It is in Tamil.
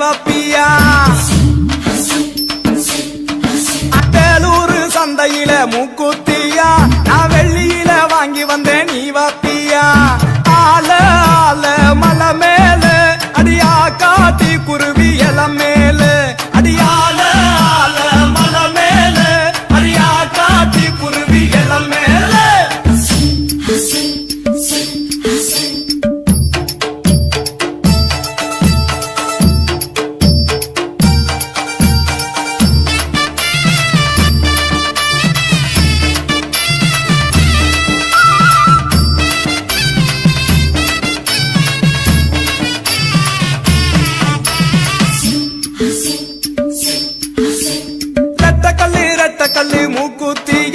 வாப்பியா? அட்டலூர் சந்தையில மூக்குத்தியா? நான் வெள்ளியில வாங்கி வந்தேன் நீ வாப்பியா? ஆல ஆல மலை மேல அடியா காத்தி குருவி எலமே கள்ளி மூக்குத்தி